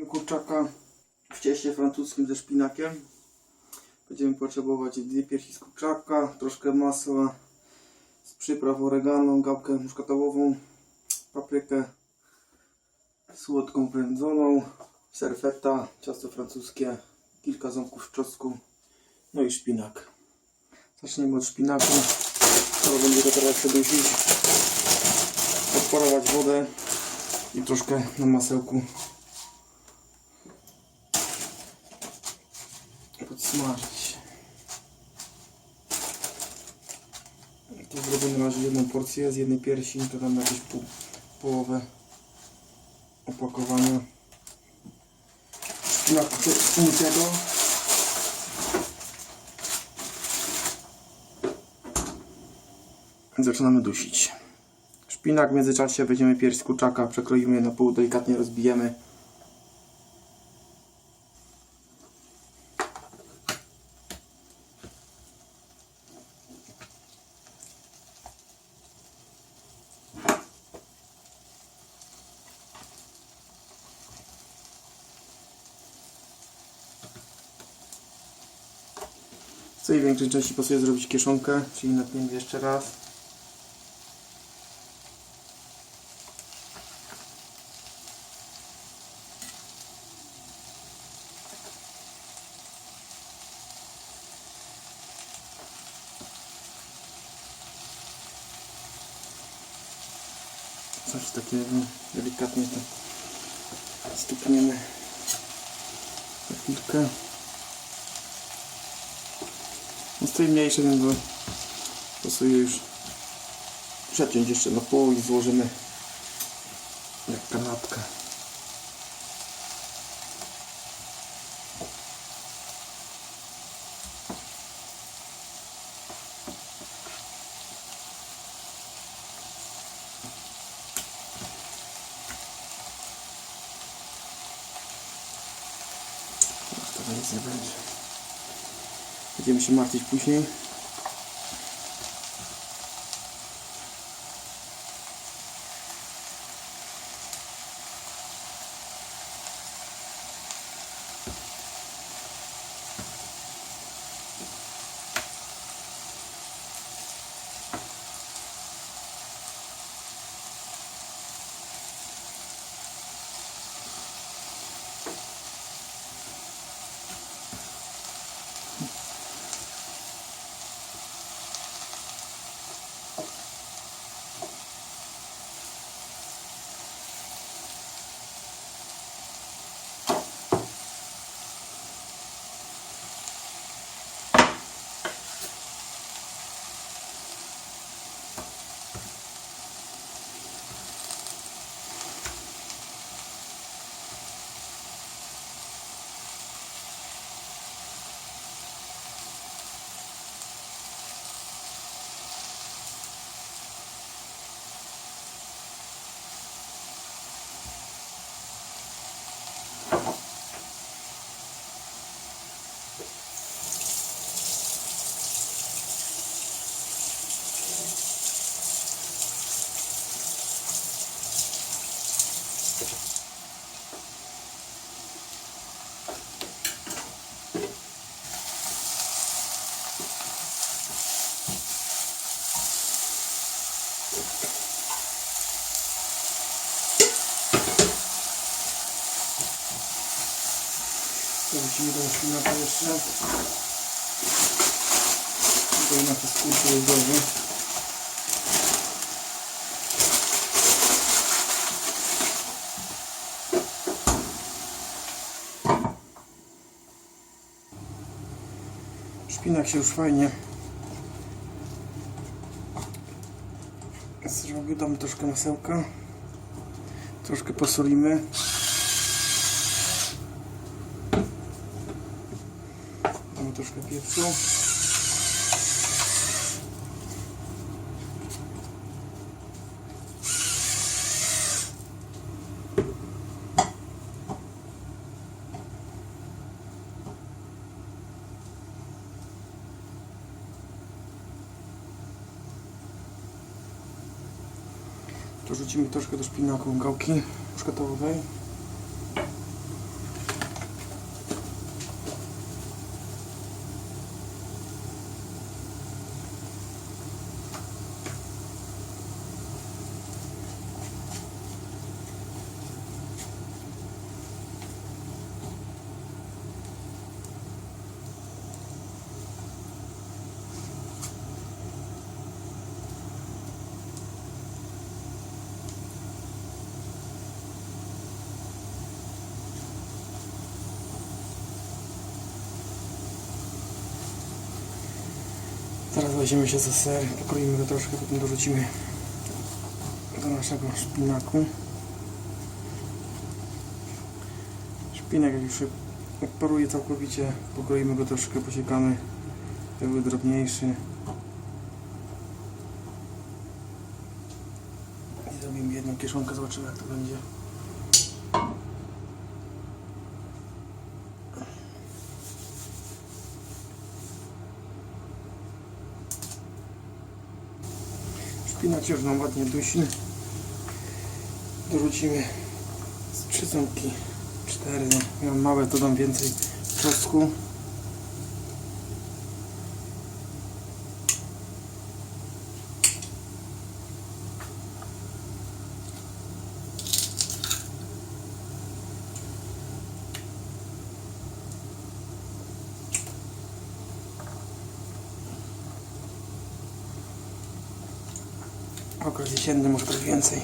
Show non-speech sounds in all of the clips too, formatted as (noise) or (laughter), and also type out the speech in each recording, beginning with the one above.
kurczaka w cieście francuskim ze szpinakiem. Będziemy potrzebować dwie piersi z kurczaka, troszkę masła, z przypraw oregano, gałkę muszkatałową, paprykę słodką wędzoną, serfeta, ciasto francuskie, kilka ząbków czosnku, no i szpinak. Zaczniemy od szpinaku. Trzeba będzie go teraz przedusić, odparować wodę i troszkę na masełku podsmażyć. Tu zrobię na razie jedną porcję z jednej piersi, to tam jakieś pół, połowę opakowania. Szpinak umytego. Zaczynamy dusić. Szpinak w międzyczasie weźmiemy pierś kurczaka, przekroimy na pół, delikatnie rozbijemy. Tej większej części pasuje zrobić kieszonkę, czyli natniemy jeszcze raz. Coś takiego delikatnie to stukniemy na chwilkę. Mniejszej no to pasuje już przeciąć jeszcze na pół i złożymy jak kanapkę. Nic nie będzie. Będziemy się martwić później. Wrócimy do szpinaka jeszcze. Tutaj na te skórki rozłoży. Szpinak się już fajnie zrobił. Damy troszkę masełka. Troszkę posolimy. Troszkę pieprzu. Dorzucimy troszkę do szpinaku gałki szkatołowej. Teraz weźmiemy się za ser, pokroimy go troszkę, potem dorzucimy do naszego szpinaku. Szpinak jak już odparuje całkowicie, pokroimy go troszkę, posiekamy, żeby był drobniejszy. I zrobimy jedną kieszonkę, zobaczymy jak to będzie. Szpinak już nam ładnie dusi. Dorzucimy z trzy ząbki, cztery. No. Ja mam małe, to dam więcej czosnku. Jesienny może trochę więcej.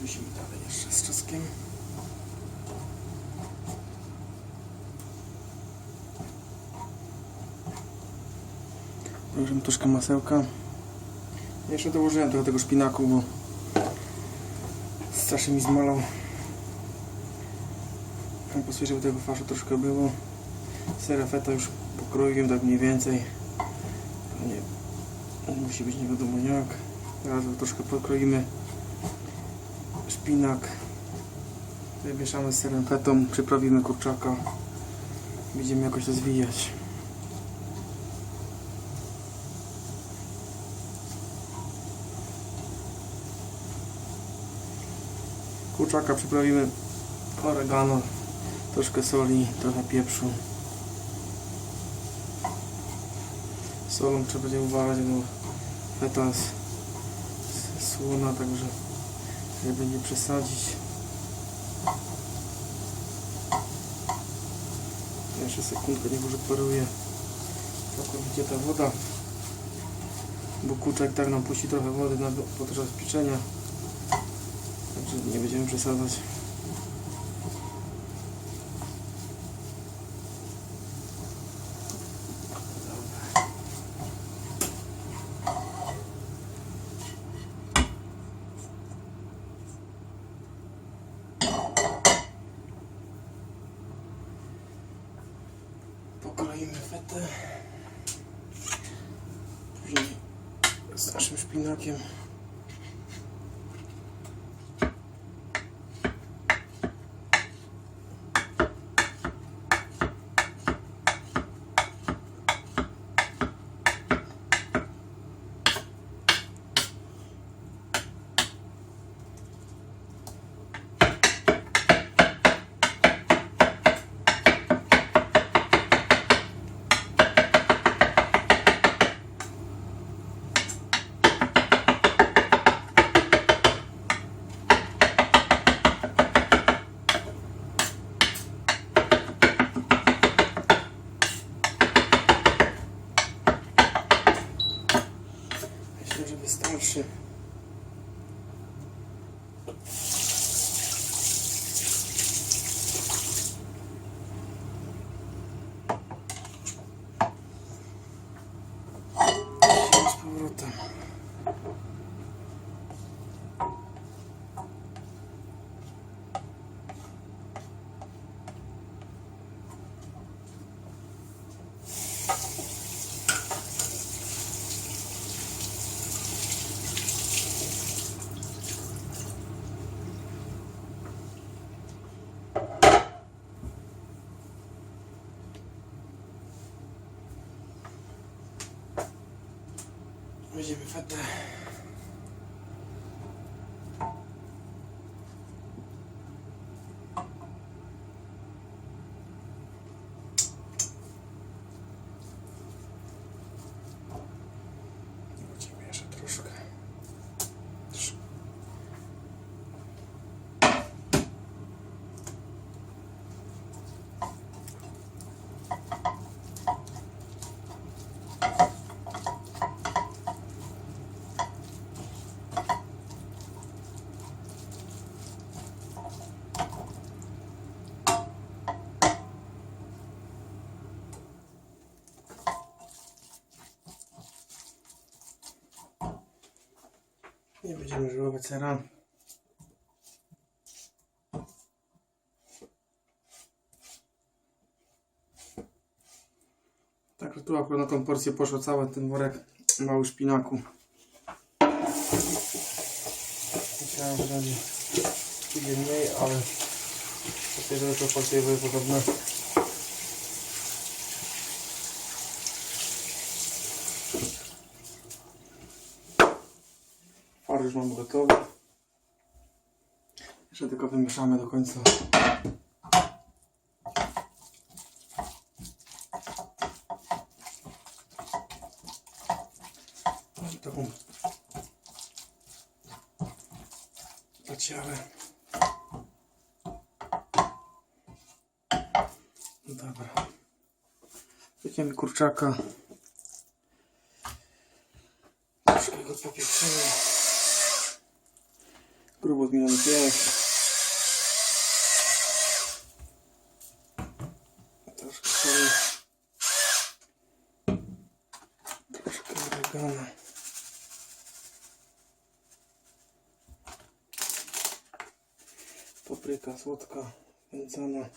Dusimy dalej jeszcze z czosnkiem. Dołożymy troszkę masełka. Jeszcze dołożyłem trochę tego szpinaku, bo strasznie mi zmalał. Tam żeby tego faszu troszkę było. Sera feta już pokroiłem tak mniej więcej. Nie, musi być nie wiadomo jak. Teraz troszkę pokroimy. Szpinak. Wymieszamy z przyprawimy kurczaka. Będziemy jakoś to zwijać. Kurczaka przyprawimy oregano, troszkę soli, trochę pieprzu. Solą trzeba będzie uważać, bo feta jest, słona, także żeby nie przesadzić. Jeszcze sekundkę, niech już odparuje całkowicie ta woda. Bo kurczak tak nam puści trochę wody podczas pieczenia. Także nie będziemy przesadzać. Weźmiemy fetę. Weźmiemy jeszcze troszkę. Trz- Nie będziemy żałować sera. Także tu akurat na tą porcję poszło cały ten worek mały szpinaku. Myślałem, że będzie mniej, ale tutaj do to były podobne. Farsz już mam gotowy. Jeszcze tylko wymieszamy do końca. Mam taką zaciarę. No Dobra. Weźmiemy kurczaka. Troszkę go popieprzymy. Zmieniony pierś. Troszkę. Troszkę oregano. Papryka słodka, wędzona.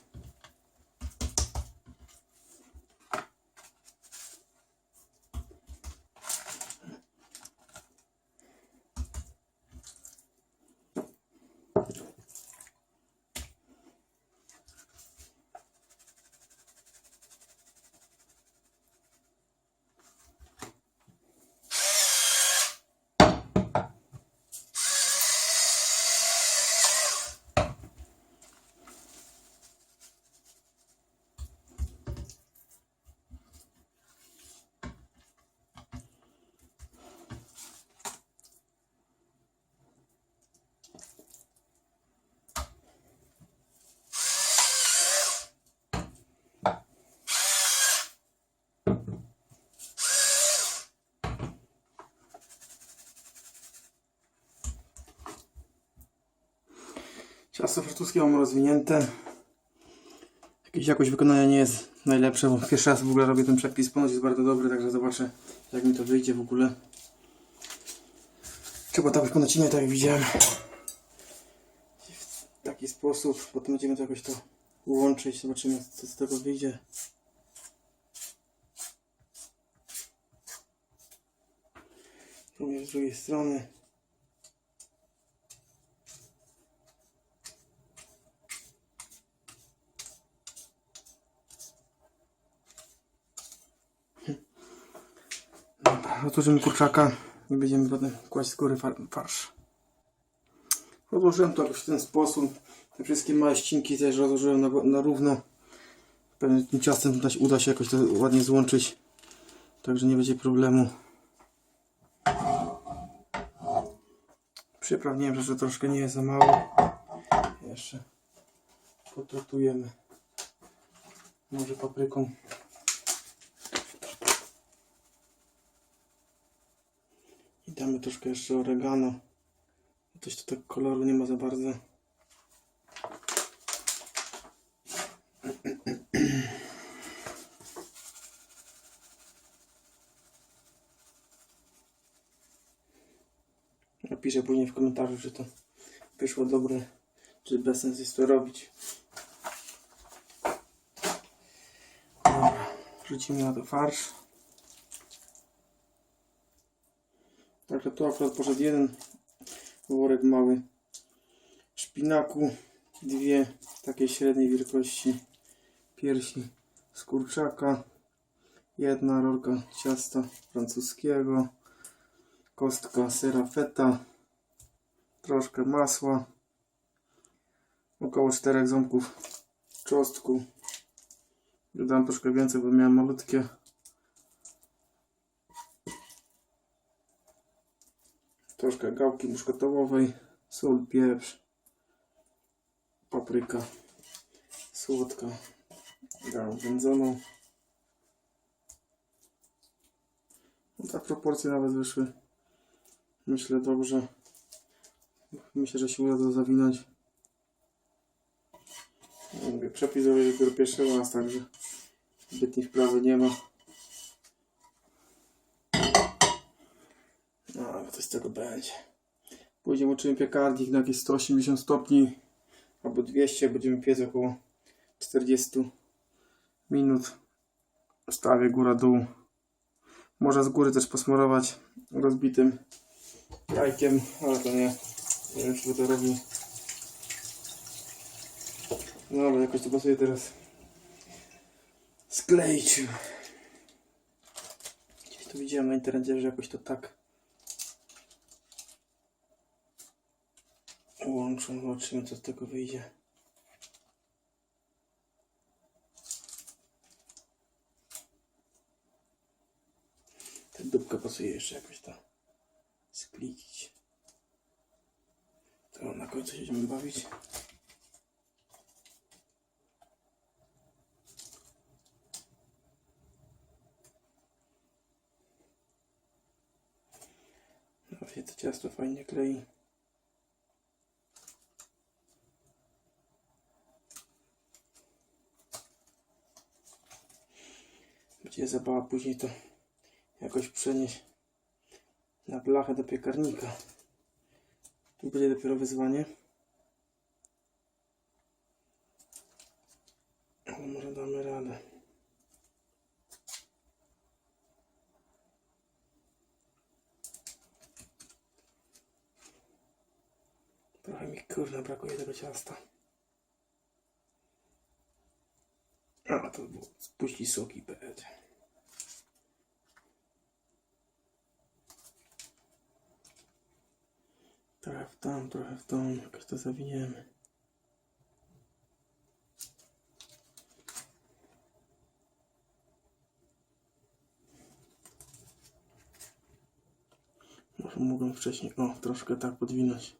Ciasto francuskie mam rozwinięte. Jakieś jakość wykonania nie jest najlepsze, bo pierwszy raz w ogóle robię ten przepis. Ponoć jest bardzo dobry, także zobaczę jak mi to wyjdzie w ogóle. Trzeba wykonać inny, tak jak widziałem. W taki sposób. Potem będziemy to jakoś to łączyć. Zobaczymy co z tego wyjdzie. Również z drugiej strony. Otworzymy kurczaka i będziemy potem kłaść z góry far- farsz. Odłożyłem to w ten sposób. Te wszystkie małe ścinki też rozłożyłem na, na równo. Pewnie tym ciastem uda, się- uda się jakoś to ładnie złączyć. Także nie będzie problemu. Przypraw nie wiem, że troszkę nie jest za mało. Jeszcze potraktujemy. Może papryką. I damy troszkę jeszcze oregano. Coś tu tak koloru nie ma za bardzo. (clears throat) Napiszę później w komentarzu, czy to wyszło dobre, czy bez sensu jest to robić. Dobra, rzucimy na to farsz. Także tu akurat poszedł jeden worek mały szpinaku, dwie takie średniej wielkości piersi z kurczaka, jedna rolka ciasta francuskiego, kostka sera feta, troszkę masła, około 4 ząbków czosnku. Dodam troszkę więcej, bo miałem malutkie. Troszkę gałki muszkatołowej, sól, pieprz, papryka słodka, dałem wędzoną. No tak proporcje nawet wyszły, myślę dobrze. Myślę, że się uda to zawinąć. Przepis robię dopiero pierwszy raz, także zbytniej wprawy nie ma. No, ale coś z tego będzie. Później włączymy piekarnik na jakieś 180 stopni albo 200. Będziemy piec około 40 minut. Stawię góra-dół. Można z góry też posmarować rozbitym jajkiem, ale to nie. Nie wiem, czy to robi. No ale jakoś to pasuje teraz skleić. Gdzieś tu widziałem na internecie, że jakoś to tak łączą. Zobaczymy co z tego wyjdzie. Ta dupka pasuje jeszcze jakoś to sklikić. To na końcu się będziemy bawić. No właśnie to ciasto fajnie klei. Będzie zabawa później to jakoś przenieść na blachę do piekarnika. Tu będzie dopiero wyzwanie. Ale może damy radę. Trochę mi kurna brakuje tego ciasta. A to było spuści soki będzie. Trochę w tam, trochę w tą, jakoś to zawiniemy. Może mogłem wcześniej, o, troszkę tak podwinąć.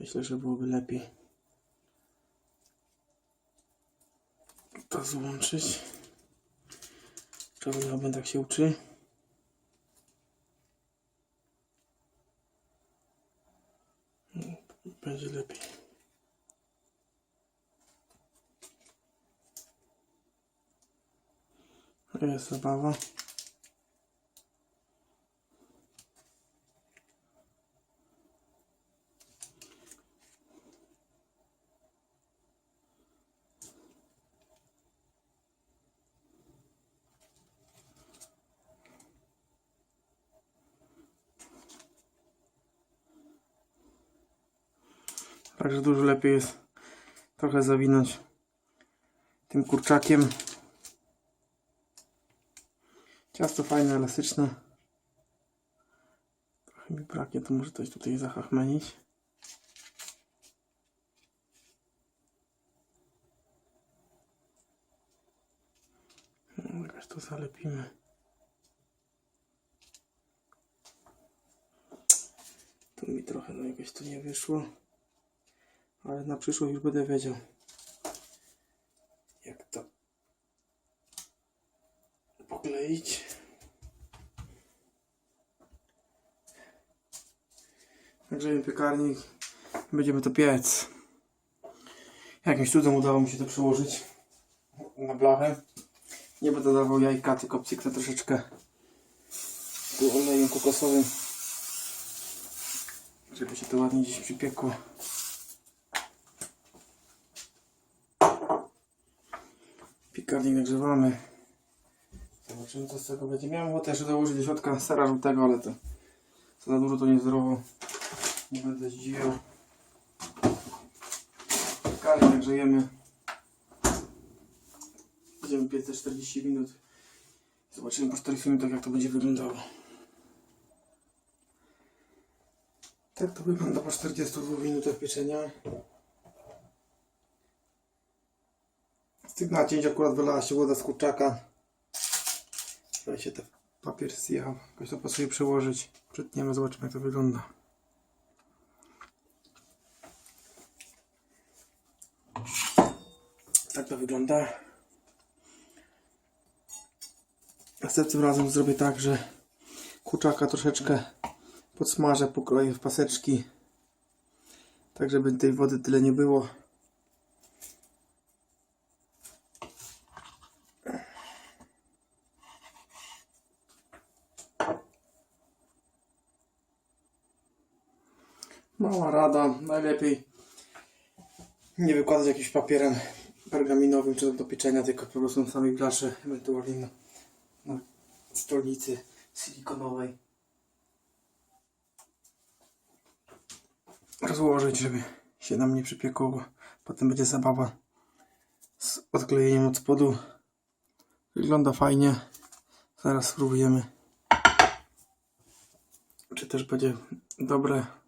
Myślę, że byłoby lepiej to złączyć. Będę tak się uczy? Będzie lepiej. Jest zabawa. Także dużo lepiej jest trochę zawinąć tym kurczakiem. Ciasto fajne, elastyczne. Trochę mi braknie, to może coś tutaj zachachmenić. No, Jakoś to zalepimy. Tu mi trochę no jakoś to nie wyszło. Ale na przyszłość już będę wiedział, jak to pokleić. Nagrzejemy piekarnik. Będziemy to piec. Jakimś cudem udało mi się to przełożyć na blachę. Nie będę dawał jajka, tylko pcyknę troszeczkę tu olejem kokosowym, żeby się to ładnie gdzieś przypiekło. Piekarnik nagrzewamy. Zobaczymy co z tego będzie. Miałem ochotę jeszcze dołożyć do środka sera żółtego, ale to za dużo to niezdrowo. Nie będę zdziwiał. Piekarnik nagrzejemy. Będziemy piec te 40 minut. Zobaczymy po 40 minutach jak to będzie wyglądało. Tak to wygląda po 42 minutach pieczenia. Z tych nacięć akurat wylała się woda z kurczaka. Tutaj się ten papier zjechał. Jakoś to pasuje przełożyć. Przytniemy, zobaczymy jak to wygląda. Tak to wygląda. Następnym razem zrobię tak, że kurczaka troszeczkę podsmażę, pokroję w paseczki. Tak, żeby tej wody tyle nie było. Mała rada, najlepiej nie wykładać jakimś papierem pergaminowym czy do pieczenia, tylko po prostu na samej blasze, ewentualnie na, na stolnicy silikonowej. Rozłożyć, żeby się nam nie przypiekło, potem będzie zabawa z odklejeniem od spodu. Wygląda fajnie. Zaraz spróbujemy, czy też będzie dobre.